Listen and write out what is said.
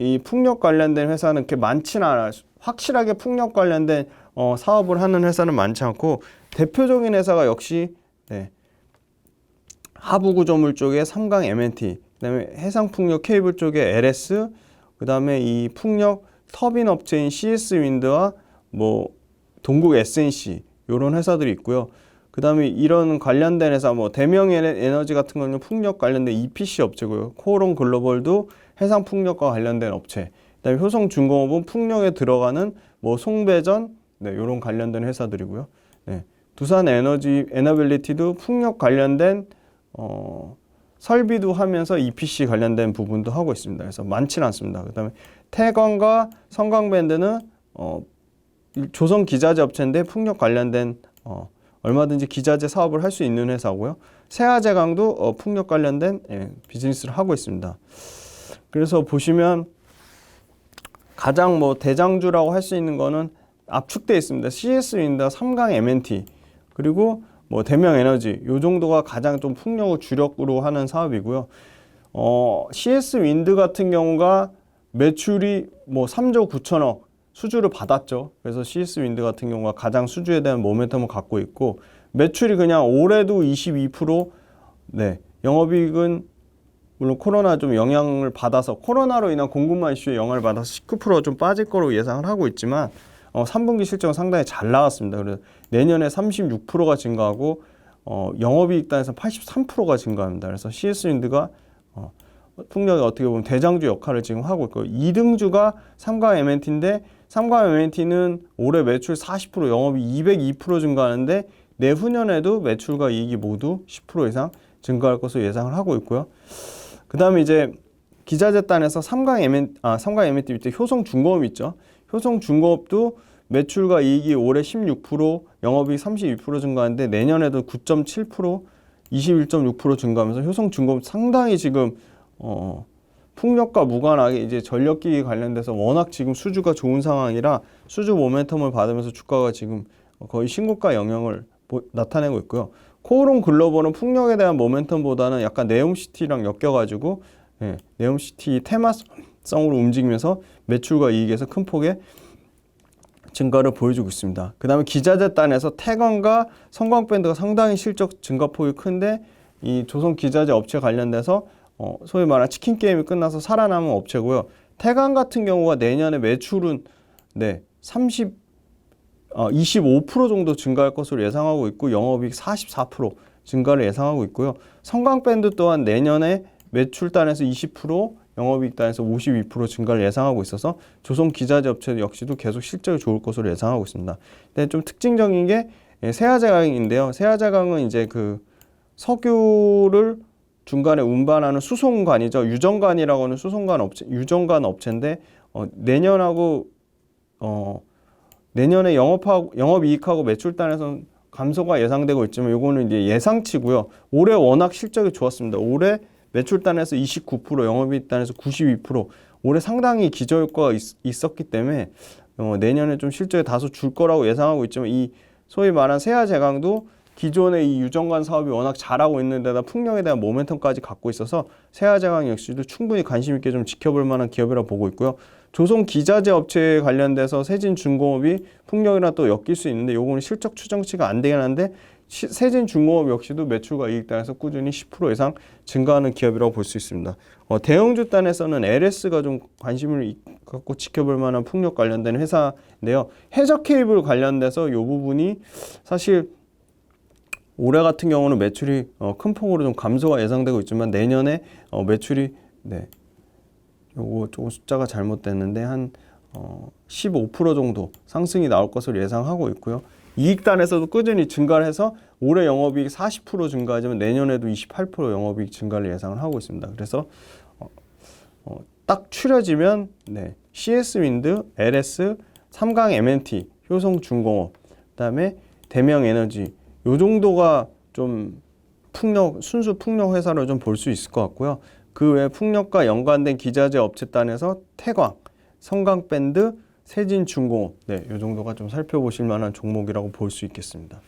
이 풍력 관련된 회사는 그렇게 많지는 않아요. 확실하게 풍력 관련된 어, 사업을 하는 회사는 많지 않고 대표적인 회사가 역시 네, 하부 구조물 쪽에 삼강 M&T, 그다음에 해상 풍력 케이블 쪽에 LS, 그다음에 이 풍력 터빈 업체인 CS 윈드와 뭐 동국 SNC 이런 회사들이 있고요. 그 다음에 이런 관련된 회사 뭐 대명 에너- 에너지 같은 거는 풍력 관련된 EPC 업체고요. 코오롱 글로벌도 해상 풍력과 관련된 업체. 그다음에 효성 중공업은 풍력에 들어가는 뭐 송배전 네, 이런 관련된 회사들이고요. 네. 두산 에너지 에너빌리티도 풍력 관련된 어, 설비도 하면서 EPC 관련된 부분도 하고 있습니다. 그래서 많지는 않습니다. 그다음에 태광과 성광밴드는 어, 이 조선 기자재 업체인데 풍력 관련된 어, 얼마든지 기자재 사업을 할 수 있는 회사고요. 세아제강도 어, 풍력 관련된 예, 비즈니스를 하고 있습니다. 그래서 보시면 가장 뭐 대장주라고 할 수 있는 거는 압축돼 있습니다. CS 윈드, 삼강 M&T 그리고 뭐 대명 에너지 요 정도가 가장 좀 풍력을 주력으로 하는 사업이고요. 어, CS 윈드 같은 경우가 매출이 뭐 3조 9천억 수주를 받았죠. 그래서 CS 윈드 같은 경우가 가장 수주에 대한 모멘텀을 갖고 있고 매출이 그냥 올해도 22% 네, 영업이익은 물론 코로나 좀 영향을 받아서 코로나로 인한 공급망 이슈에 영향을 받아서 19%좀 빠질 거로 예상을 하고 있지만 어, 3분기 실적은 상당히 잘 나왔습니다. 그래서 내년에 36%가 증가하고 어, 영업이익 단에서 83%가 증가합니다. 그래서 CS 윈드가 어, 풍력이 어떻게 보면 대장주 역할을 지금 하고 있고 2등주가 삼강 M&T인데 삼강 M&T는 올해 매출 40% 영업이 202% 증가하는데 내후년에도 매출과 이익이 모두 10% 이상 증가할 것으로 예상을 하고 있고요. 그 다음에 이제 기자재 단에서 삼강 M 아 삼강 M&T 밑에 효성 중공업 있죠. 효성 중공업도 매출과 이익이 올해 16% 영업이익 32% 증가하는데 내년에도 9.7% 21.6% 증가하면서 효성 중공업 상당히 지금 어 풍력과 무관하게 이제 전력기기 관련돼서 워낙 지금 수주가 좋은 상황이라 수주 모멘텀을 받으면서 주가가 지금 거의 신고가 영향을 보- 나타내고 있고요. 코오롱 글로벌은 풍력에 대한 모멘텀보다는 약간 네옴시티랑 엮여가지고 예, 네옴시티 테마성으로 움직이면서 매출과 이익에서 큰 폭의 증가를 보여주고 있습니다. 그 다음에 기자재 단에서 태광과 성광밴드가 상당히 실적 증가폭이 큰데 이 조선 기자재 업체 관련돼서 어, 소위 말하는 치킨 게임이 끝나서 살아남은 업체고요. 태광 같은 경우가 내년에 매출은 네, 30 어, 25% 정도 증가할 것으로 예상하고 있고 영업이익 44% 증가를 예상하고 있고요. 성광밴드 또한 내년에 매출 단에서 20% 영업이익 단에서 52% 증가를 예상하고 있어서 조선 기자재 업체 역시도 계속 실적이 좋을 것으로 예상하고 있습니다. 근데 좀 특징적인 게 예, 세아제강인데요. 세아제강은 이제 그 석유를 중간에 운반하는 수송관이죠. 유정관이라고 하는 수송관 업체, 유정관 업체인데 어, 내년하고 어, 내년에 영업하고 영업 이익하고 매출 단에서는 감소가 예상되고 있지만 요거는 이제 예상치고요. 올해 워낙 실적이 좋았습니다. 올해 매출 단에서 29%, 영업이익 단에서 92%, 올해 상당히 기저효과가 있, 있었기 때문에 어, 내년에 좀 실적이 다소 줄 거라고 예상하고 있지만 이 소위 말한 세아 제강도 기존의 이 유정관 사업이 워낙 잘하고 있는 데다 풍력에 대한 모멘텀까지 갖고 있어서 세아제강 역시도 충분히 관심 있게 좀 지켜볼 만한 기업이라고 보고 있고요. 조선 기자재 업체에 관련돼서 세진중공업이 풍력이랑 또 엮일 수 있는데 요거는 실적 추정치가 안 되긴 한데 시- 세진중공업 역시도 매출과 이익 단에서 꾸준히 10% 이상 증가하는 기업이라고 볼 수 있습니다. 어, 대형주 단에서는 LS가 좀 관심을 이- 갖고 지켜볼 만한 풍력 관련된 회사인데요. 해적 케이블 관련돼서 요 부분이 사실 올해 같은 경우는 매출이 어, 큰 폭으로 좀 감소가 예상되고 있지만 내년에 어, 매출이 네. 요거 조금 숫자가 잘못됐는데 한 어, 15% 정도 상승이 나올 것으로 예상하고 있고요. 이익단에서도 꾸준히 증가를 해서 올해 영업이익 40% 증가하지만 내년에도 28% 영업이익 증가를 예상을 하고 있습니다. 그래서 어, 어, 딱 추려지면 네, CS 윈드, LS, 삼강 M&T, 효성 중공업, 그다음에 대명 에너지 요 정도가 좀 풍력 순수 풍력 회사로 좀 볼 수 있을 것 같고요. 그외 풍력과 연관된 기자재 업체단에서 태광, 성강밴드, 세진중공업 네, 요 정도가 좀 살펴보실 만한 종목이라고 볼 수 있겠습니다.